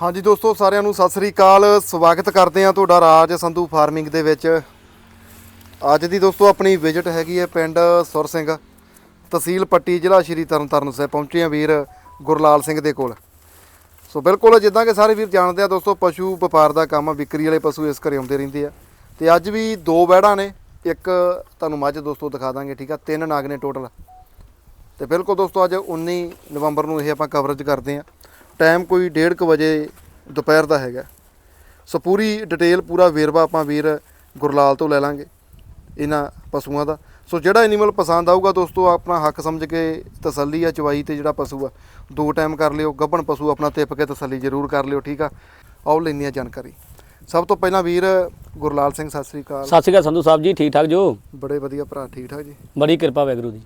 ਹਾਂਜੀ ਦੋਸਤੋ, ਸਾਰਿਆਂ ਨੂੰ ਸਤਿ ਸ੍ਰੀ ਅਕਾਲ। ਸਵਾਗਤ ਕਰਦੇ ਹਾਂ ਤੁਹਾਡਾ ਰਾਜ ਸੰਧੂ ਫਾਰਮਿੰਗ ਦੇ ਵਿੱਚ। ਅੱਜ ਦੀ ਦੋਸਤੋ, ਆਪਣੀ ਵਿਜ਼ਿਟ ਹੈਗੀ ਹੈ ਪਿੰਡ ਸੁਰ ਸਿੰਘ, ਤਹਿਸੀਲ ਪੱਟੀ, ਜ਼ਿਲ੍ਹਾ ਸ਼੍ਰੀ ਤਰਨਤਾਰਨ ਸਾਹਿਬ। ਪਹੁੰਚੇ ਹਾਂ ਵੀਰ ਗੁਰਲਾਲ ਸਿੰਘ ਦੇ ਕੋਲ। ਸੋ ਬਿਲਕੁਲ ਜਿੱਦਾਂ ਕਿ ਸਾਰੇ ਵੀਰ ਜਾਣਦੇ ਆ ਦੋਸਤੋ, ਪਸ਼ੂ ਵਪਾਰ ਦਾ ਕੰਮ ਆ ਵਿਕਰੀ ਵਾਲੇ ਪਸ਼ੂ ਇਸ ਘਰੇ ਆਉਂਦੇ ਰਹਿੰਦੇ ਆ। ਤੇ ਅੱਜ ਵੀ ਦੋ ਵਹਿੜਾਂ ਨੇ, ਇੱਕ ਤੁਹਾਨੂੰ ਮੱਝ ਦੋਸਤੋ ਦਿਖਾ ਦਾਂਗੇ, ਠੀਕ ਆ? ਤਿੰਨ ਨਾਗ ਨੇ ਟੋਟਲ ਤੇ ਬਿਲਕੁਲ ਦੋਸਤੋ, ਅੱਜ 19 ਨਵੰਬਰ ਨੂੰ ਇਹ ਆਪਾਂ ਕਵਰੇਜ ਕਰਦੇ ਹਾਂ। ਟਾਈਮ ਕੋਈ 1:30 ਵਜੇ ਦੁਪਹਿਰ ਦਾ ਹੈਗਾ। ਸੋ ਪੂਰੀ ਡਿਟੇਲ ਪੂਰਾ ਵੇਰਵਾ ਆਪਾਂ ਵੀਰ ਗੁਰਲਾਲ ਤੋਂ ਲੈ ਲਾਂਗੇ ਇਹਨਾਂ ਪਸ਼ੂਆਂ ਦਾ। ਸੋ ਜਿਹੜਾ ਐਨੀਮਲ ਪਸੰਦ ਆਊਗਾ ਦੋਸਤੋ ਆਪਣਾ ਹੱਕ ਸਮਝ ਕੇ ਤਸੱਲੀ ਆ ਚਵਾਈ ਤੇ ਜਿਹੜਾ ਪਸ਼ੂ ਆ ਦੋ ਟਾਈਮ ਕਰ ਲਿਓ। ਗੱਭਣ ਪਸ਼ੂ ਆਪਣਾ ਤਿੱਪ ਕੇ ਤਸੱਲੀ ਜ਼ਰੂਰ ਕਰ ਲਿਓ ਠੀਕ ਆ? ਆਓ ਲੈਂਦੇ ਆ ਜਾਣਕਾਰੀ। ਸਭ ਤੋਂ ਪਹਿਲਾਂ ਵੀਰ ਗੁਰਲਾਲ ਸਿੰਘ ਸਤਿ ਸ੍ਰੀ ਅਕਾਲ। ਸਤਿ ਸ਼੍ਰੀ ਅਕਾਲ ਸੰਧੂ ਸਾਹਿਬ ਜੀ ਠੀਕ ਠਾਕ ਜੋ? ਬੜੇ ਵਧੀਆ ਭਰਾ ਠੀਕ ਠਾਕ ਜੀ? ਬੜੀ ਕਿਰਪਾ ਵੈਗਰੂ ਦੀ।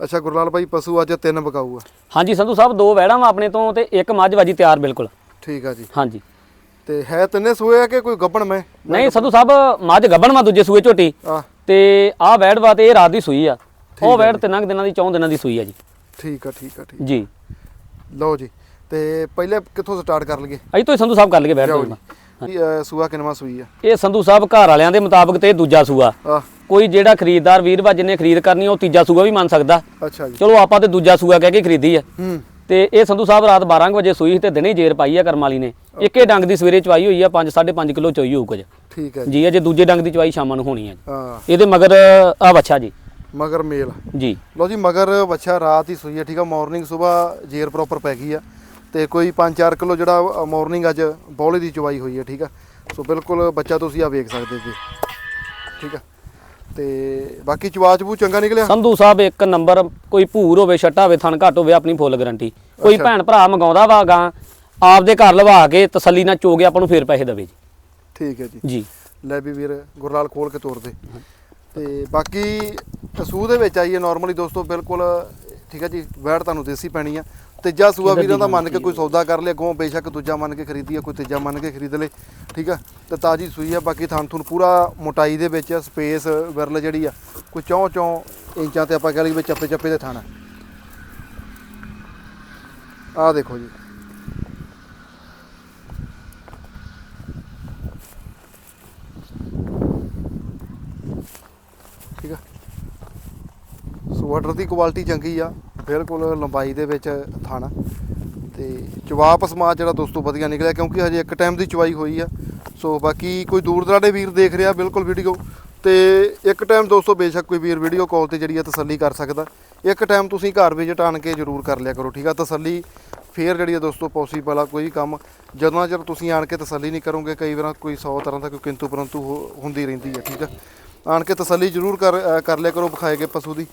ਅੱਛਾ ਗੁਰਲਾਲ ਭਾਈ ਪਸ਼ੂ ਅੱਜ ਤਿੰਨ ਬਕਾਊ ਆ ਹਾਂਜੀ ਸੰਧੂ ਸਾਹਿਬ ਦੋ ਵਹਿੜਾਂ ਵਾ ਆਪਣੇ ਤੋਂ ਤੇ ਇੱਕ ਮੱਝ ਵਾਜੀ ਤਿਆਰ ਬਿਲਕੁਲ। ਠੀਕ ਆ ਜੀ। ਹਾਂਜੀ। ਤੇ ਹੈ ਤਿੰਨੇ ਸੂਏ ਆ ਕਿ ਕੋਈ ਗੱਭਣ ਮੈਂ? ਨਹੀਂ ਸੰਧੂ ਸਾਹਿਬ ਮੱਝ ਗੱਬਣ ਵਾ ਦੂਜੇ ਸੂਏ ਝੋਟੀ। ਆ ਤੇ ਆਹ ਵਹਿੜ ਵਾ ਤੇ ਇਹ ਰਾਤ ਦੀ ਸੂਈ ਆ। ਉਹ ਵਹਿੜ ਤਿੰਨਾਂ ਦਿਨਾਂ ਦੀ ਚੌਂ ਦਿਨਾਂ ਦੀ ਸੂਈ ਆ ਜੀ। ਠੀਕ ਆ ਠੀਕ ਆ ਠੀਕ ਜੀ। ਲਓ ਜੀ ਤੇ ਪਹਿਲੇ ਕਿੱਥੋਂ ਸਟਾਰਟ ਕਰ ਲਈਏ? ਅਜੀ ਤੋਂ ਸੰਧੂ ਸਾਹਿਬ ਕਰ ਲਈਏ ਵਹਿੜ ਜਾਓ ਤੋਂ ਸੂਆ ਕਿਨਵਾ ਸੂਈ ਆ? ਇਹ ਸੰਧੂ ਸਾਹਿਬ ਘਰ ਵਾਲਿਆਂ ਦੇ ਮੁਤਾਬਕ ਤੇ ਦੂਜਾ ਸੂਆ। ਆ ਕੋਈ ਜਿਹੜਾ ਖਰੀਦਦਾਰ ਵੀਰ ਵਾ ਜਿਹਨੇ ਖਰੀਦ ਕਰਨੀ ਉਹ ਤੀਜਾ ਸੂਆ ਵੀ ਮੰਨ ਸਕਦਾ। ਅੱਛਾ ਜੀ। ਚਲੋ ਆਪਾਂ ਤੇ ਦੂਜਾ ਸੂਆ ਕਹਿ ਕੇ ਖਰੀਦੀ ਆ। ਹੂੰ। ਤੇ ਇਹ ਸੰਧੂ ਸਾਹਿਬ ਰਾਤ 12 ਕੁ ਵਜੇ ਸੂਈ ਤੇ ਦਿਨੇ ਜੇਰ ਪਾਈ ਆ ਕਰਮ ਵਾਲੀ ਨੇ। ਇੱਕੇ ਡੰਗ ਦੀ ਸਵੇਰੇ ਚਵਾਈ ਹੋਈ ਆ 5 5.5 ਕਿਲੋ ਚੋਈ ਹੋਊ ਕੁਝ। ਠੀਕ ਹੈ ਜੀ। ਜੀ ਅਜੇ ਦੂਜੇ ਡੰਗ ਦੀ ਚਵਾਈ ਸ਼ਾਮਾਂ ਨੂੰ ਹੋਣੀ ਹੈ ਹਾਂ। ਇਹਦੇ ਮਗਰ ਆ ਬੱਚਾ ਜੀ। ਮਗਰ ਮੇਲ। ਜੀ। ਲਓ ਜੀ ਮਗਰ ਬੱਚਾ ਰਾਤ ਹੀ ਸੂਈ ਆ ਠੀਕ ਆ? ਮਾਰਨਿੰਗ ਸਵੇਰ ਜੇਰ ਪ੍ਰੋਪਰ ਪੈ ਗਈ ਆ। ਤੇ ਕੋਈ 5-4 ਕਿਲੋ ਜਿਹੜਾ ਮਾਰਨਿੰਗ ਅੱਜ ਬੌਲੇ ਦੀ ਚਵਾਈ ਹੋਈ ਆ ਠੀਕ ਆ? ਸੋ ਬਿਲਕੁਲ ਬੱਚਾ ਤੁਸੀਂ ਆ ਵੇਖ ਸਕਦੇ ਜੀ। ਠੀਕ ਆ? ਤੇ ਬਾਕੀ ਚਵਾ ਚਬੂ ਚੰਗਾ ਨਿਕਲਿਆ? ਸੰਧੂ ਸਾਹਿਬ ਇੱਕ ਨੰਬਰ ਕੋਈ ਭੂਰ ਹੋਵੇ ਛੱਟਾ ਹੋਵੇ ਥਣ ਘੱਟ ਹੋਵੇ ਆਪਣੀ ਫੁੱਲ ਗਾਰੰਟੀ ਕੋਈ। ਭੈਣ ਭਰਾ ਮੰਗਾਉਂਦਾ ਵਾ ਗਾਂ ਆਪਦੇ ਘਰ ਲਵਾ ਕੇ ਤਸੱਲੀ ਨਾਲ ਚੋ ਕੇ ਆਪਾਂ ਨੂੰ ਫੇਰ ਪੈਸੇ ਦੇਵੇ ਜੀ। ਠੀਕ ਹੈ ਜੀ। ਜੀ। ਲੈ ਵੀ ਵੀਰ ਗੁਰਲਾਲ ਖੋਲ ਕੇ ਤੋਰ ਦੇ। ਤੇ ਬਾਕੀ ਸੂਹ ਦੇ ਵਿੱਚ ਆਈਏ ਨਾਰਮਲੀ ਦੋਸਤੋ ਬਿਲਕੁਲ ਠੀਕ ਹੈ ਜੀ ਵੈੜ ਤੁਹਾਨੂੰ ਦੇਸੀ ਪੈਣੀ ਆ। ਤੀਜਾ ਸੂਆ ਵੀਰਾਂ ਦਾ ਮੰਨ ਕੇ ਕੋਈ ਸੌਦਾ ਕਰ ਲਿਆ ਅੱਗੋਂ ਬੇਸ਼ੱਕ ਦੂਜਾ ਮੰਨ ਕੇ ਖਰੀਦੀ ਆ ਕੋਈ ਤੀਜਾ ਮੰਨ ਕੇ ਖਰੀਦ ਲੇ ਠੀਕ ਆ? ਤੇ ਤਾਜੀ ਸੂਈ ਆ ਬਾਕੀ ਥਾਂ ਥੁਨ ਪੂਰਾ ਮੋਟਾਈ ਦੇ ਵਿੱਚ ਸਪੇਸ ਵਿਰਲ ਜਿਹੜੀ ਆ ਕੋਈ ਚੌਂ ਚੌਂ ਇੰਚਾਂ ਤੇ ਆਪਾਂ ਕਹਿ ਲਈਏ ਚੱਪੇ ਚੱਪੇ ਦੇ ਥਾਣਾ ਆਹ ਦੇਖੋ ਜੀ। ਠੀਕ ਆ? ਸੋ ਆਰਡਰ ਦੀ ਕੁਆਲਿਟੀ ਚੰਗੀ ਆ। ਬਿਲਕੁਲ ਲੰਬਾਈ ਦੇ ਵਿੱਚ ਥਾਣਾ ਤੇ ਚਵਾਪ ਸਮਾਜ ਜਿਹੜਾ ਦੋਸਤੋ ਵਧੀਆ ਨਿਕਲਿਆ ਕਿਉਂਕਿ ਹਜੇ ਇੱਕ ਟਾਈਮ ਦੀ ਚਵਾਈ ਹੋਈ ਆ। ਸੋ ਬਾਕੀ ਕੋਈ ਦੂਰ ਦਰਾਡੇ ਵੀਰ ਦੇਖ ਰਿਹਾ, ਬਿਲਕੁਲ ਵੀਡੀਓ ਤੇ ਇੱਕ ਟਾਈਮ ਦੋਸਤੋ ਬੇਸ਼ੱਕ ਕੋਈ ਵੀਰ ਵੀਡੀਓ ਕਾਲ ਤੇ ਜਿਹੜੀ ਆ ਤਸੱਲੀ ਕਰ ਸਕਦਾ। ਇੱਕ ਟਾਈਮ ਤੁਸੀਂ ਘਰ ਵਿਜ਼ਿਟ ਆਣ ਕੇ ਜ਼ਰੂਰ ਕਰ ਲਿਆ ਕਰੋ, ਠੀਕ ਆ? ਤਸੱਲੀ ਫੇਰ ਜਿਹੜੀ ਆ ਦੋਸਤੋ ਪੋਸੀਬਲ ਆ ਕੋਈ ਕੰਮ। ਜਦੋਂ ਜਦ ਤੁਸੀਂ ਆਣ ਕੇ ਤਸੱਲੀ ਨਹੀਂ ਕਰੋਗੇ, ਕਈ ਵਾਰ ਕੋਈ 100 ਤਰ੍ਹਾਂ ਦਾ ਕੋਈ ਕਿੰਤੂ ਪਰੰਤੂ ਹੋ- ਹੁੰਦੀ ਰਹਿੰਦੀ ਆ, ਠੀਕ ਆ? ਆਣ ਕੇ ਤਸੱਲੀ ਜ਼ਰੂਰ ਕਰ ਕਰ ਲਿਆ ਕਰੋ ਵਿਖਾਏ ਗਏ ਪਸ਼ੂ ਦੀ।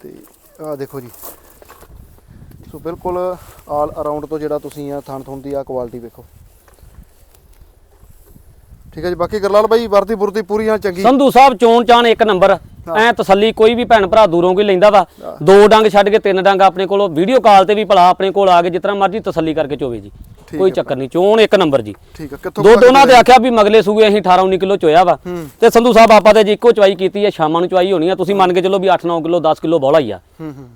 ਤੇ ਆਹ ਦੇਖੋ ਜੀ। ਸੋ ਬਿਲਕੁਲ ਆਲ ਅਰਾਊਂਡ ਤੋਂ ਜਿਹੜਾ ਤੁਸੀਂ ਆ ਥਣ ਥੁਣ ਦੀ ਆ ਕੁਆਲਿਟੀ ਵੇਖੋ। ਠੀਕ ਹੈ ਜੀ ਬਾਕੀ ਗਰਲਾਲ ਭਾਈ ਵਰਦੀ ਬੁਰਦੀ ਪੂਰੀ ਆ ਚੰਗੀ? ਸੰਧੂ ਸਾਹਿਬ ਚੋਣ ਚਾਣ ਇੱਕ ਨੰਬਰ। ਐ ਤਸੱਲੀ ਕੋਈ ਵੀ ਭੈਣ ਭਰਾ ਦੂਰੋਂ ਕੋਈ ਲੈਂਦਾ ਵਾ ਦੋ ਡੰਗ ਛੱਡ ਕੇ ਤਿੰਨ ਡੰਗ ਆਪਣੇ ਕੋਲੋਂ ਵੀਡੀਓ ਕਾਲ ਤੇ ਵੀ ਭਲਾ ਆਪਣੇ ਕੋਲ ਆ ਕੇ ਜਿਤਨਾ ਮਰਜ਼ੀ ਤਸੱਲੀ ਕਰਕੇ ਚੋਵੇ ਜੀ। ਕੋਈ ਚੱਕਰ ਨਹੀਂ ਚੋਣ ਇੱਕ ਨੰਬਰ ਜੀ। ਠੀਕ ਹੈ ਕਿੱਥੋਂ ਦੋ ਦੋਨਾਂ ਦੇ ਆਖਿਆ ਵੀ ਮਗਲੇ ਸੂਏ ਅਸੀਂ 18 19 ਕਿਲੋ ਚੋਇਆ ਵਾ। ਤੇ ਸੰਧੂ ਸਾਹਿਬ ਆਪਾਂ ਤੇ ਜੀ ਇੱਕੋ ਚਵਾਈ ਕੀਤੀ ਹੈ ਸ਼ਾਮਾਂ ਨੂੰ ਚਵਾਈ ਹੋਣੀ ਆ ਤੁਸੀਂ ਮੰਨ ਕੇ ਚੱਲੋ ਵੀ 8 9 ਕਿਲੋ 10 ਕਿਲੋ ਬੋਲਾ ਹੀ ਆ।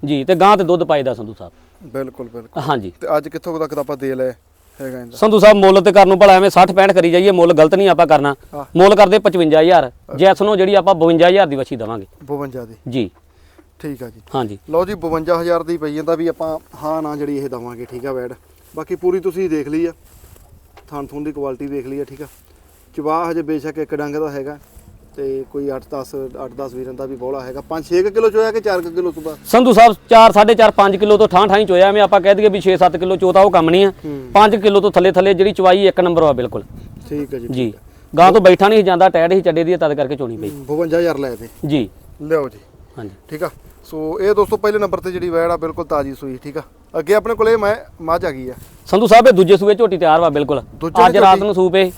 ਜੀ ਤੇ ਗਾਂ ਤੇ ਦੁੱਧ ਪਾਈਦਾ ਸੰਧੂ ਸਾਹਿਬ। ਬਿਲਕੁਲ ਬਿਲਕੁਲ। ਹਾਂਜੀ। ਤੇ ਅੱਜ ਕਿੱਥੋਂ ਤੱਕ ਦਾ ਆਪਾਂ ਦੇ ਲੈ ਹੈਗਾ ਇਹਦਾ। ਸੰਧੂ ਸਾਹਿਬ ਮੁੱਲ ਤੇ ਕਰਨ ਨੂੰ ਭਲਾ ਐਵੇਂ 60 65 ਕਰੀ ਜਾਈਏ ਮੁੱਲ ਗਲਤ ਨਹੀਂ ਆਪਾਂ ਕਰਨਾ। ਮੁੱਲ ਕਰਦੇ 55000 ਜੈਸ ਨੂੰ ਜਿਹੜੀ ਆਪਾਂ 52000 ਦੀ ਵਛੀ ਦਵਾਂਗੇ। 52 ਦੀ। ਜੀ। ਠੀਕ ਆ ਜੀ। ਹਾਂਜੀ। ਲਓ ਜੀ 52000 ਦੀ ਪਈ ਜਾਂਦਾ ਵੀ ਆਪਾਂ ਹਾਂ ਨਾ ਜਿਹੜੀ ਇਹ ਦਵਾਂਗੇ ਠੀਕ ਆ ਵੈਡ ਬਾਕੀ ਪੂਰੀ ਤੁਸੀਂ ਦੇਖ ਲਈ ਆ। ਥਣ ਥੁਣ ਦੀ ਕੁਆਲਿਟੀ ਦੇਖ ਲਈ ਆ ਠੀਕ ਆ। ਚਵਾ ਹਜੇ ਬੇਸ਼ੱਕ ਇੱਕ ਡੰਗ ਦਾ ਹੈਗਾ ਤੇ ਕੋਈ 8 10 8 10 ਵੀਰਾਂ ਦਾ ਵੀ ਬੋਲਾ ਹੈਗਾ। 5 6 ਕਿਲੋ ਚੋਇਆ ਕਿ 4 ਕਿਲੋ ਸੁਬਾ ਸੰਧੂ ਸਾਹਿਬ 4 4.5 5 ਕਿਲੋ ਤੋਂ ਠਾਂ ਠਾਈ ਚੋਇਆ ਐਵੇਂ ਆਪਾਂ ਕਹਿ ਦਈਏ ਵੀ 6-7 ਕਿਲੋ ਚੋਤਾ ਉਹ ਕੰਮ ਨਹੀਂ ਆ। ਹੂੰ। 5 ਕਿਲੋ ਤੋਂ ਥੱਲੇ ਥੱਲੇ ਜਿਹੜੀ ਚਵਾਈ ਇੱਕ ਨੰਬਰ ਵਾ ਬਿਲਕੁਲ। ਠੀਕ ਹੈ ਜੀ ਜੀ। ਗਾਂ ਤੋਂ ਬੈਠਾ ਨਹੀਂ ਜਾਂਦਾ ਟੈਡ ਹੀ ਚੱਡੇ ਦੀ ਤਦ ਕਰਕੇ ਚੋਣੀ ਪਈ। 52000 ਲੈ ਦੇ। ਜੀ। ਲਿਓ ਜੀ। ਹਾਂਜੀ। ਠੀਕ ਆ। ਸੋ ਇਹ ਦੋਸਤੋ ਪਹਿਲੇ ਨੰਬਰ ਤੇ ਜਿਹੜੀ ਵੈੜ ਆ ਬਿਲਕੁਲ ਤਾਜੀ ਸੂਈ ਠੀਕ ਆ। ਅੱਗੇ ਆਪਣੇ ਕੋਲੇ ਮੈਂ ਮੱਝ ਆ ਗਈ ਆ। ਸੰਧੂ ਸਾਹਿਬ ਇਹ ਦੂਜੇ ਸੂਏ ਝੋਟੀ ਤਿਆਰ ਵਾ ਬਿਲਕੁਲ। ਦੂਜੇ ਅੱਜ ਰਾਤ ਝੋਟੀ? ਨੂੰ ਸੂਪੇ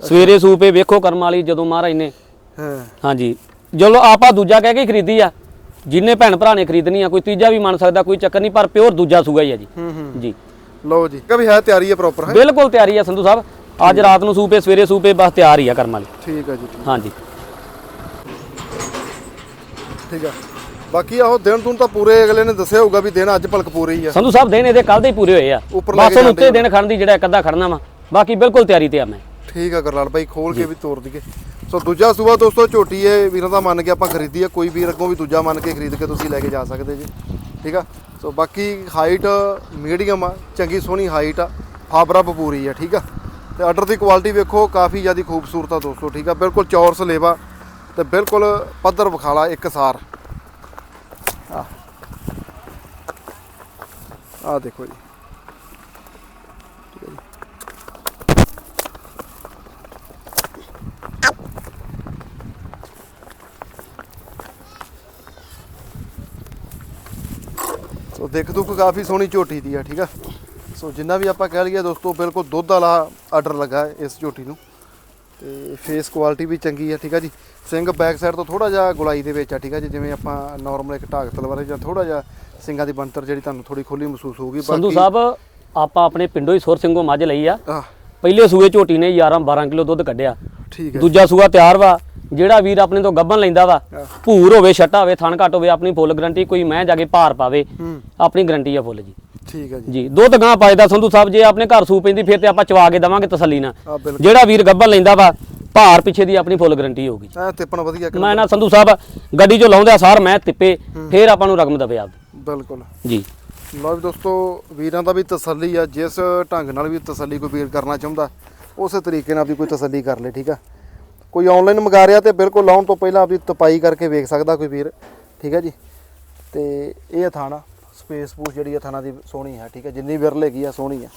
ਸਵੇਰੇ ਸੂਪੇ ਵੇਖੋ ਕਰਮ ਵਾਲੀ ਜਦੋਂ ਮਹਾਰਾਜ ਨੇ। ਹਾਂ। ਹਾਂਜੀ। ਚਲੋ ਆਪਾਂ ਦੂਜਾ ਕਹਿ ਕੇ ਹੀ ਖਰੀਦੀ ਆ। ਜਿੰਨੇ ਭੈਣ ਭਰਾ ਨੇ ਖਰੀਦਣੀ ਆ ਕੋਈ ਤੀਜਾ ਵੀ ਮੰਨ ਸਕਦਾ ਕੋਈ ਚੱਕਰ ਨਹੀਂ ਪਰ ਪਿਓਰ ਦੂਜਾ ਸੂਗਾ ਹੀ ਆ ਜੀ। ਹੂੰ ਹੂੰ। ਜੀ। ਲਓ ਜੀ ਕभी ਹੈ ਤਿਆਰੀ ਹੈ ਪ੍ਰੋਪਰ ਹੈ। ਬਿਲਕੁਲ ਤਿਆਰੀ ਆ ਸੰਧੂ ਸਾਹਿਬ। ਅੱਜ ਰਾਤ ਨੂੰ ਸੂਪੇ ਸਵੇਰੇ ਸੂਪੇ ਬਸ ਤਿਆਰ ਹੀ ਆ ਕਰਮ ਵਾਲੀ। ਠੀਕ ਆ ਜੀ ਠੀਕ ਹਾਂਜੀ। ਠੀਕ ਆ। ਬਾਕੀ ਆਹੋ ਦਿਨ ਤੁਨ ਤਾਂ ਪੂਰੇ ਅਗਲੇ ਨੇ ਦੱਸਿਆ ਹੋਊਗਾ ਵੀ ਦਿਨ ਅੱਜ ਭਲਕ ਪੂਰੇ ਹੀ ਆ। ਸੰਧੂ ਸਾਹਿਬ ਦਿਨ ਇਹਦੇ ਕੱਲ ਦੇ ਹੀ ਪੂਰੇ ਹੋਏ ਆ। ਉੱਪਰ ਲੈ ਬਸ ਹੁਣ ਉੱਤੇ ਦਿਨ ਖੜਨ ਦੀ ਜਿਹੜਾ ਇੱਕ ਅੱਧਾ ਖੜਨਾ ਵਾ। ਬਾਕੀ ਬਿਲਕੁਲ ਤਿਆਰੀ ਤੇ ਆ ਮੈਂ। ਠੀਕ ਆ ਗਰਲਾਲ ਭਾਈ ਖੋਲ ਕੇ ਵੀ ਤੋੜ ਦਈਏ। ਸੋ ਦੂਜਾ ਸੂਆ ਦੋਸਤੋ ਝੋਟੀ ਹੈ ਵੀਰਾਂ ਦਾ ਮੰਨ ਕੇ ਆਪਾਂ ਖਰੀਦੀ ਹੈ ਕੋਈ ਵੀਰ ਅੱਗੋਂ ਵੀ ਦੂਜਾ ਮੰਨ ਕੇ ਖਰੀਦ ਕੇ ਤੁਸੀਂ ਲੈ ਕੇ ਜਾ ਸਕਦੇ ਜੀ। ਠੀਕ ਆ? ਸੋ ਬਾਕੀ ਹਾਈਟ ਮੀਡੀਅਮ ਆ ਚੰਗੀ ਸੋਹਣੀ ਹਾਈਟ ਆ। ਫਾਬਰਾ ਪੂਰੀ ਆ ਠੀਕ ਆ? ਤੇ ਆਰਡਰ ਦੀ ਕੁਆਲਿਟੀ ਵੇਖੋ ਕਾਫੀ ਜ਼ਿਆਦਾ ਖੂਬਸੂਰਤ ਆ ਦੋਸਤੋ ਠੀਕ ਆ? ਬਿਲਕੁਲ ਚੌਰਸ ਲੇਵਾ ਤੇ ਬਿਲਕੁਲ ਪੱਧਰ ਵਿਖਾਲਾ ਇੱਕਸਾਰ ਆ ਦੇਖੋ ਜੀ। ਸੋ ਦੇਖ ਦੁੱਖ ਕਾਫੀ ਸੋਹਣੀ ਝੋਟੀ ਦੀ ਆ, ਠੀਕ ਆ? ਸੋ ਜਿੰਨਾ ਵੀ ਆਪਾਂ ਕਹਿ ਲਈਏ ਦੋਸਤੋ, ਬਿਲਕੁਲ ਦੁੱਧ ਵਾਲਾ ਆਰਡਰ ਲੱਗਾ ਇਸ ਝੋਟੀ ਨੂੰ। ਤੇ ਫੇਸ ਕੁਆਲਿਟੀ ਵੀ ਚੰਗੀ ਆ ਠੀਕ ਆ ਜੀ। ਸਿੰਘ ਬੈਕ ਸਾਈਡ ਤੋਂ ਥੋੜਾ ਜਿਹਾ ਗੁਲਾਈ ਦੇ ਵਿੱਚ ਆ ਠੀਕ ਆ ਜੀ ਜਿਵੇਂ ਆਪਾਂ ਨਾਰਮਲ ਇੱਕ ਢਾਕ ਤਲਵਾਰ ਜਾਂ ਥੋੜਾ ਜਿਹਾ ਸਿੰਘਾਂ ਦੀ ਬਣਤਰ ਜਿਹੜੀ ਤੁਹਾਨੂੰ ਥੋੜੀ ਖੁੱਲੀ ਮਹਿਸੂਸ ਹੋਊਗੀ। ਸੰਧੂ ਸਾਹਿਬ ਆਪਾਂ ਆਪਣੇ ਪਿੰਡੋਂ ਹੀ ਸੁਰ ਸਿੰਘੋਂ ਮੱਝ ਲਈ ਆ। ਪਹਿਲੇ ਸੂਏ ਝੋਟੀ ਨੇ 11 12 ਕਿਲੋ ਦੁੱਧ ਕੱਢਿਆ। ਠੀਕ ਹੈ। ਦੂਜਾ ਸੂਆ ਤਿਆਰ ਵਾ ਜਿਹੜਾ ਵੀਰ ਆਪਣੇ ਤੋਂ ਗੱਭਣ ਲੈਂਦਾ ਵਾ ਭੂਰ ਹੋਵੇ ਛੱਟਾ ਹੋਵੇ ਥਣ ਘੱਟ ਹੋਵੇ ਆਪਣੀ ਫੁੱਲ ਗਰੰਟੀ ਕੋਈ ਮੈਂ ਜਾ ਕੇ ਭਾਰ ਪਾਵੇ ਆਪਣੀ ਗਰੰਟੀ ਆ ਫੁੱਲ ਜੀ। ਠੀਕ ਹੈ ਜੀ। ਜੀ ਦੁੱਧ ਗਾਂ ਪਾਇਦਾ ਸੰਧੂ ਸਾਹਿਬ ਜੇ ਆਪਣੇ ਘਰ ਸੂ ਪੈਂਦੀ ਫਿਰ ਤੇ ਆਪਾਂ ਚਵਾ ਕੇ ਦਵਾਂਗੇ ਤਸੱਲੀ ਨਾਲ। ਜਿਹੜਾ ਵੀਰ ਗੱਭਣ ਲੈਂਦਾ ਵਾ ਭਾਰ ਪਿੱਛੇ ਦੀ ਆਪਣੀ ਫੁੱਲ ਗਰੰਟੀ ਹੋਊਗੀ। ਐ ਤਿੱਪਣ ਵਧੀਆ ਕਰ ਮੈਂ ਨਾ ਸੰਧੂ ਸਾਹਿਬ ਗੱਡੀ 'ਚੋਂ ਲਾਉਂਦਾ ਸਾਰ ਮੈਂ ਤਿੱਪੇ ਫਿਰ ਆਪਾਂ ਨੂੰ ਰਕਮ ਦਵੇ ਆਪ ਬਿਲਕੁਲ। ਜੀ। ਲਓ ਵੀ ਦੋਸਤੋ ਵੀਰਾਂ ਦਾ ਵੀ ਤਸੱਲੀ ਆ ਜਿਸ ਢੰਗ ਨਾਲ ਵੀ ਤਸੱਲੀ ਕੋਈ ਵੀਰ ਕਰਨਾ ਚਾਹੁੰਦਾ ਉਸੇ ਤਰੀਕੇ ਨਾਲ ਵੀ ਕੋਈ ਤਸੱਲੀ ਕਰ ਲੇ ਠੀਕ ਆ? ਕੋਈ ਆਨਲਾਈਨ ਮੰਗਾ ਰਿਹਾ ਤੇ ਬਿਲਕੁਲ ਲਾਉਣ ਤੋਂ ਪਹਿਲਾਂ ਆਪਦੀ ਤਪਾਈ ਕਰਕੇ ਵੇਖ ਸਕਦਾ ਕੋਈ ਵੀਰ ਠੀਕ ਆ ਜੀ? ਤੇ ਇਹ ਥਾਣਾ। ਸਪੇਸ ਪੂਸ ਜਿਹੜੀ ਆ ਥਾਣਾ ਦੀ ਸੋਹਣੀ ਹੈ ਠੀਕ ਆ? ਜਿੰਨੀ ਵਿਰਲ ਹੈਗੀ ਆ ਸੋਹਣੀ ਆ।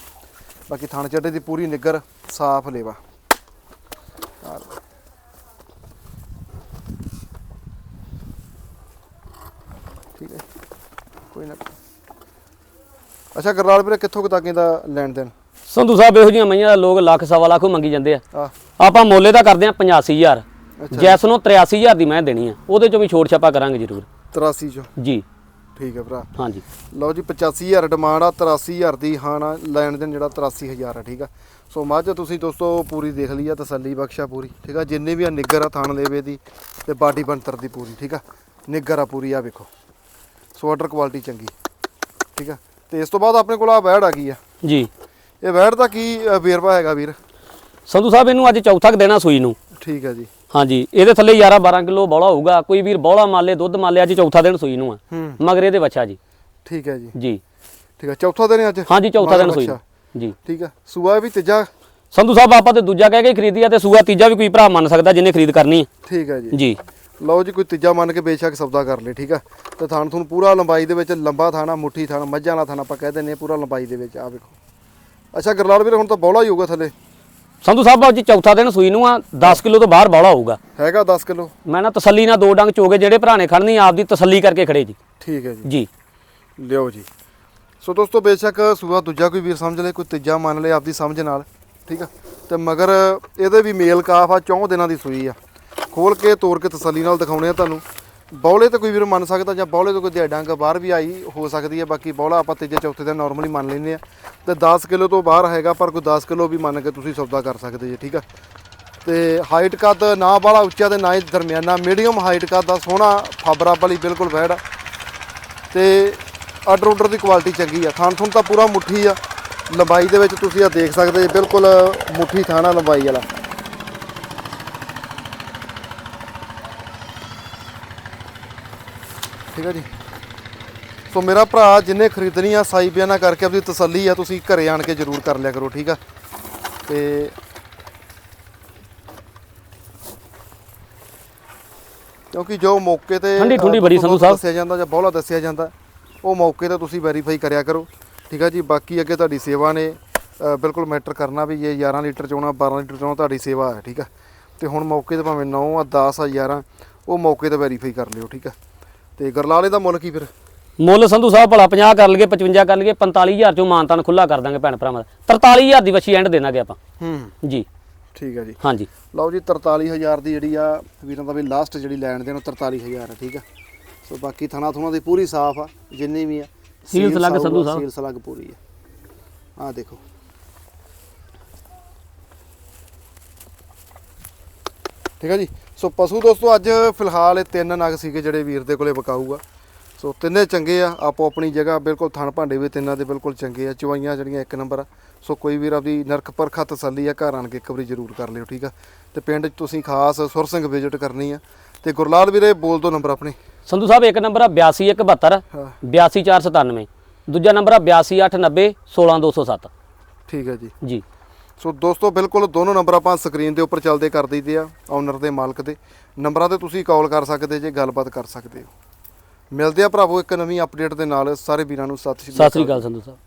ਬਾਕੀ ਥਾਣ ਚੱਡੇ ਦੀ ਪੂਰੀ ਨਿੱਗਰ ਸਾਫ਼ ਲੇਵਾ। ਠੀਕ ਹੈ ਕੋਈ ਨਾ। ਅੱਛਾ ਗਰਲਾਲ ਵੀਰੇ ਕਿੱਥੋਂ ਕੁ ਤੱਕ ਇਹਦਾ ਲੈਣ ਦੇਣ? ਸੰਧੂ ਸਾਹਿਬ ਇਹੋ ਜਿਹੀਆਂ ਮਈਆਂ ਦਾ ਲੋਕ ਲੱਖ ਸਵਾ ਲੱਖ ਮੰਗੀ ਜਾਂਦੇ ਆ। ਆ ਆਪਾਂ ਮੋਲੇ ਦਾ ਕਰਦੇ ਆ 85000 ਜੈਸ ਨੂੰ 83000 ਦੀ ਮੈਂ ਦੇਣੀ ਆ। ਉਹਦੇ ਚੋਂ ਵੀ ਛੋਟ ਛਾਪਾ ਕਰਾਂਗੇ ਜ਼ਰੂਰ। 83 ਚੋਂ? ਜੀ। ਠੀਕ ਹੈ ਭਰਾ। ਹਾਂਜੀ। ਲਓ ਜੀ 85000 ਡਿਮਾਂਡ ਆ 83000 ਦੀ ਹਾਂ ਨਾ ਲੈਣ ਦੇਣ ਜਿਹੜਾ 83000 ਆ ਠੀਕ ਆ। ਸੋ ਮੱਝ ਤੁਸੀਂ ਦੋਸਤੋ ਪੂਰੀ ਦੇਖ ਲਈ ਆ ਤਸੱਲੀ ਬਖਸ਼ਾ ਪੂਰੀ ਠੀਕ ਆ। ਜਿੰਨੇ ਵੀ ਆ ਨਿੱਗਰ ਆ ਥਾਣ ਲੇਵੇ ਦੀ ਤੇ ਬਾਡੀ ਬੰਤਰ ਦੀ ਪੂਰੀ ਠੀਕ ਆ। ਨਿੱਗਰ ਆ ਪੂਰੀ ਆ ਵੇਖੋ। ਸੋ ਆਰਡਰ ਕੁਆਲਿਟੀ ਚੰਗੀ ਠੀਕ ਆ। ਤੇ ਇਸ ਤੋਂ ਬਾਅਦ ਆਪਣੇ ਕੋਲ ਆ ਵੈੜ ਆ ਗਈ ਆ। ਜੀ। ਇਹ ਵੈੜ ਦਾ ਕੀ ਵੇਰਵਾ ਹੈਗਾ ਵੀਰ? ਸੰਧੂ ਸਾਹਿਬ ਇਹਨੂੰ ਅੱਜ ਚੌਥਾ ਕੁ ਦੇਣਾ ਸੂਈ ਨੂੰ। ਠੀਕ ਆ ਜੀ। ਹਾਂਜੀ ਇਹਦੇ ਥੱਲੇ 11 12 ਕਿਲੋ ਬੌਲਾ ਹੋਊਗਾ। ਕੋਈ ਵੀਰ ਬੌਲਾ ਮਾਲੇ ਦੁੱਧ ਮਾਲੇ ਅੱਜ ਚੌਥਾ ਦਿਨ ਸੂਈ ਨੂੰ ਆ। ਹੂੰ। ਮਗਰ ਇਹਦੇ ਬੱਚਾ ਜੀ। ਠੀਕ ਹੈ ਜੀ। ਜੀ। ਠੀਕ ਆ ਚੌਥਾ ਦਿਨ ਹੈ ਅੱਜ? ਹਾਂਜੀ ਚੌਥਾ ਦਿਨ ਸੂਈ। ਨੂੰ। ਜੀ। ਠੀਕ ਆ ਸੂਆ ਵੀ ਤੀਜਾ? ਸੰਧੂ ਸਾਹਿਬ ਆਪਾਂ ਤੇ ਦੂਜਾ ਕਹਿ ਕੇ ਹੀ ਖਰੀਦੀ ਆ ਤੇ ਸੂਆ ਤੀਜਾ ਵੀ ਕੋਈ ਭਰਾ ਮੰਨ ਸਕਦਾ ਜਿਹਨੇ ਖਰੀਦ ਕਰਨੀ ਹੈ ਠੀਕ ਹੈ ਜੀ। ਜੀ। ਲਓ ਜੀ ਕੋਈ ਤੀਜਾ ਮੰਨ ਕੇ ਬੇਸ਼ੱਕ ਸੌਦਾ ਕਰ ਲੇ ਠੀਕ ਆ। ਤੇ ਥਾਣ ਤੁਹਾਨੂੰ ਪੂਰਾ ਲੰਬਾਈ ਦੇ ਵਿੱਚ ਲੰਬਾ ਥਾਣਾ ਮੁੱਠੀ ਥਾਣਾ ਮੱਝਾਂ ਵਾਲਾ ਥਾਣਾ ਆਪਾਂ ਕਹਿ ਦਿੰਦੇ ਹਾਂ ਪੂਰਾ ਲੰਬਾਈ ਦੇ ਵਿੱਚ ਆ ਵੇਖੋ। ਅੱਛਾ ਗਰਲਾਲ ਵੀਰ ਹੁਣ ਤਾਂ ਬੌਲਾ ਹੀ ਹੋਊਗਾ ਥੱਲੇ। ਸੰਧੂ ਸਾਹਿਬ ਅੱਜ ਚੌਥਾ ਦਿਨ ਸੂਈ ਨੂੰ ਆ 10 ਕਿਲੋ ਤੋਂ ਬਾਹਰ ਬੌਲਾ ਹੋਊਗਾ। ਹੈਗਾ 10 ਕਿਲੋ। ਮੈਂ ਨਾ ਤਸੱਲੀ ਨਾਲ ਦੋ ਡੰਗ ਚੋਗੇ ਜਿਹੜੇ ਭਰਾ ਨੇ ਖੜਨੀ ਆਪਦੀ ਤਸੱਲੀ ਕਰਕੇ ਖੜੇ ਜੀ। ਠੀਕ ਹੈ ਜੀ। ਜੀ। ਲਿਓ ਜੀ। ਸੋ ਦੋਸਤੋ ਬੇਸ਼ੱਕ ਸੂਆ ਦੂਜਾ ਕੋਈ ਵੀਰ ਸਮਝ ਲੇ ਕੋਈ ਤੀਜਾ ਮੰਨ ਲੇ ਆਪਦੀ ਸਮਝ ਨਾਲ ਠੀਕ ਆ? ਤੇ ਮਗਰ ਇਹਦੇ ਵੀ ਮੇਲ ਕਾਫ ਆ ਚੌਂ ਦਿਨਾਂ ਦੀ ਸੂਈ ਆ। ਖੋਲ ਕੇ ਤੋੜ ਕੇ ਤਸੱਲੀ ਨਾਲ ਦਿਖਾਉਣੇ ਆ ਤੁਹਾਨੂੰ। ਬੌਲੇ ਤਾਂ ਕੋਈ ਵੀਰ ਮੰਨ ਸਕਦਾ ਜਾਂ ਬੌਲੇ ਤੋਂ ਕੋਈ ਦਿਹਾੜੀ ਬਾਹਰ ਵੀ ਆਈ ਹੋ ਸਕਦੀ ਹੈ, ਬਾਕੀ ਬੌਲਾ ਆਪਾਂ ਤੀਜੇ, ਚੌਥੇ ਦਿਨ ਨਾਰਮਲੀ ਮੰਨ ਲੈਂਦੇ ਆ ਤੇ 10 ਕਿਲੋ ਤੋਂ ਬਾਹਰ ਹੈਗਾ, ਪਰ ਕੋਈ 10 ਕਿਲੋ ਵੀ ਮੰਨ ਕੇ ਤੁਸੀਂ ਸੌਦਾ ਕਰ ਸਕਦੇ ਜੇ, ਠੀਕ ਆ। ਤੇ ਹਾਈਟ ਕੱਦ ਨਾ ਬਾਲਾ ਉੱਚਾ ਤੇ ਨਾ ਹੀ ਦਰਮਿਆਨਾ ਮੀਡੀਅਮ ਹਾਈਟ ਕੱਦ ਦਾ ਸੋਹਣਾ ਫਾਬਰਾ ਵਾਲੀ ਬਿਲਕੁਲ ਵੈੜ ਆ। ਤੇ ਆਰਡਰ ਆਰਡਰ ਦੀ ਕੁਆਲਿਟੀ ਚੰਗੀ ਆ। ਥਾਣ ਥੁਣ ਤਾਂ ਪੂਰਾ ਮੁੱਠੀ ਆ। ਲੰਬਾਈ ਦੇ ਵਿੱਚ ਤੁਸੀਂ ਆ ਦੇਖ ਸਕਦੇ ਜੀ ਬਿਲਕੁਲ ਮੁੱਠੀ ਥਾਣਾ ਲੰਬਾਈ ਵਾਲਾ। ਠੀਕ ਆ ਜੀ। ਸੋ ਮੇਰਾ ਭਰਾ ਜਿੰਨੇ ਖਰੀਦਣੀ ਆ ਸਾਈ ਬਿਆਨਾ ਕਰਕੇ ਆਪਣੀ ਤਸੱਲੀ ਆ ਤੁਸੀਂ ਘਰੇ ਆਣ ਕੇ ਜ਼ਰੂਰ ਕਰ ਲਿਆ ਕਰੋ ਠੀਕ ਆ। ਤੇ ਕਿਉਂਕਿ ਜੋ ਮੌਕੇ ਤੇ ਠੰਡੀ ਠੁੰਡੀ ਬੜੀ ਸੰਧੂ ਸਾਹਿਬ। ਦੱਸਿਆ ਜਾਂਦਾ ਜਾਂ ਬੋਲਾ ਦੱਸਿਆ ਜਾਂਦਾ ਉਹ ਮੌਕੇ ਤੇ ਤੁਸੀਂ ਵੈਰੀਫਾਈ ਕਰਿਆ ਕਰੋ ਠੀਕ ਆ ਜੀ। ਬਾਕੀ ਅੱਗੇ ਤੁਹਾਡੀ ਸੇਵਾ ਨੇ ਬਿਲਕੁਲ ਮੈਟਰ ਕਰਨਾ ਵੀ ਇਹ 11 ਲੀਟਰ ਚੋਣਾ 12 ਲੀਟਰ ਚੋਣਾ ਤੁਹਾਡੀ ਸੇਵਾ ਹੈ ਠੀਕ ਆ। ਤੇ ਹੁਣ ਮੌਕੇ ਤੇ ਭਾਵੇਂ 9 ਆ 10 ਆ 11 ਉਹ ਮੌਕੇ ਤੇ ਵੈਰੀਫਾਈ ਕਰ ਲਿਓ ਠੀਕ ਆ। ਤੇ ਗਰਲਾਲੇ ਦਾ ਮੁੱਲ ਕੀ ਫਿਰ? ਮੁੱਲ ਸੰਧੂ ਸਾਹਿਬ ਭਲਾ 50 ਕਰ ਲਈਏ 55 ਕਰ ਲਈਏ 45000 ਚੋਂ ਮਾਨਤਾਨ ਖੁੱਲਾ ਕਰ ਦਾਂਗੇ ਭੈਣ ਭਰਾਵਾਂ ਦਾ। 43000 ਦੀ ਵੱਛੀ ਐਂਡ ਦੇਣਾਗੇ ਆਪਾਂ। ਹੂੰ। ਜੀ। ਠੀਕ ਆ ਜੀ। ਹਾਂਜੀ। ਲਓ ਜੀ 43000 ਦੀ ਜਿਹੜੀ ਆ ਵੀਰਾਂ ਦਾ ਵੀ ਲਾਸਟ ਜਿਹੜੀ ਲੈਣ ਦੇਣ ਉਹ 43000 ਆ ਠੀਕ ਆ? ਸੋ ਬਾਕੀ ਥਣਾ ਥੁਣਾ ਦੀ ਪੂਰੀ ਸਾਫ਼ ਆ ਜਿੰਨੀ ਵੀ ਆ ਸੀਲ ਸਲੱਗ ਸੰਧੂ ਸਾਹਿਬ। ਸੀਲ ਸਲੱਗ ਪੂਰੀ ਆ। ਆ ਦੇਖੋ। ਠੀਕ ਆ ਜੀ? ਸੋ ਪਸ਼ੂ ਦੋਸਤੋ ਅੱਜ ਫਿਲਹਾਲ ਇਹ ਤਿੰਨ ਨਗ ਸੀਗੇ ਜਿਹੜੇ ਵੀਰ ਦੇ ਕੋਲੇ ਬਕਾਊਗਾ ਸੋ ਤਿੰਨੇ ਚੰਗੇ ਆ ਆਪੋ ਆਪਣੀ ਜਗ੍ਹਾ ਬਿਲਕੁਲ ਥਣ ਭਾਂਡੇ ਵੀ ਤਿੰਨਾਂ ਦੇ ਬਿਲਕੁਲ ਚੰਗੇ ਆ ਚਵਾਈਆਂ ਜਿਹੜੀਆਂ ਇੱਕ ਨੰਬਰ ਆ। ਸੋ ਕੋਈ ਵੀਰ ਆਪਦੀ ਨਰਕ ਪਰਖਾ ਤਸੱਲੀ ਆ ਘਰ ਆਣ ਕੇ ਇੱਕ ਵਾਰੀ ਜ਼ਰੂਰ ਕਰ ਲਿਓ ਠੀਕ ਆ? ਤੇ ਪਿੰਡ 'ਚ ਤੁਸੀਂ ਖਾਸ ਸੁਰ ਸਿੰਘ ਵਿਜ਼ਿਟ ਕਰਨੀ ਆ। ਤੇ ਗੁਰਲਾਲ ਵੀਰੇ ਬੋਲ ਦੋ ਨੰਬਰ ਆਪਣੇ। ਸੰਧੂ ਸਾਹਿਬ ਇੱਕ ਨੰਬਰ ਆ 82172 ਹਾਂ। 82497 ਦੂਜਾ ਨੰਬਰ ਆ 82990 16207 ਠੀਕ ਹੈ ਜੀ। ਜੀ। ਸੋ ਦੋਸਤੋ, ਬਿਲਕੁਲ ਦੋਨੋਂ ਨੰਬਰ ਆਪਾਂ ਸਕਰੀਨ ਦੇ ਉੱਪਰ ਚੱਲਦੇ ਕਰ ਦਈਦੇ ਆ ਓਨਰ ਦੇ ਮਾਲਕ ਦੇ। ਨੰਬਰਾਂ ਤੇ ਤੁਸੀਂ ਕਾਲ ਕਰ ਸਕਦੇ ਜੇ, ਗੱਲਬਾਤ ਕਰ ਸਕਦੇ ਹੋ। ਮਿਲਦੇ ਆ ਭਰਾਵੋ ਇੱਕ ਨਵੀਂ ਅਪਡੇਟ ਦੇ ਨਾਲ। ਸਾਰੇ ਵੀਰਾਂ ਨੂੰ ਸਤਿ ਸ਼੍ਰੀ ਸਤਿ ਸ੍ਰੀ ਅਕਾਲ ਸੰਧੂ ਸਾਹਿਬ।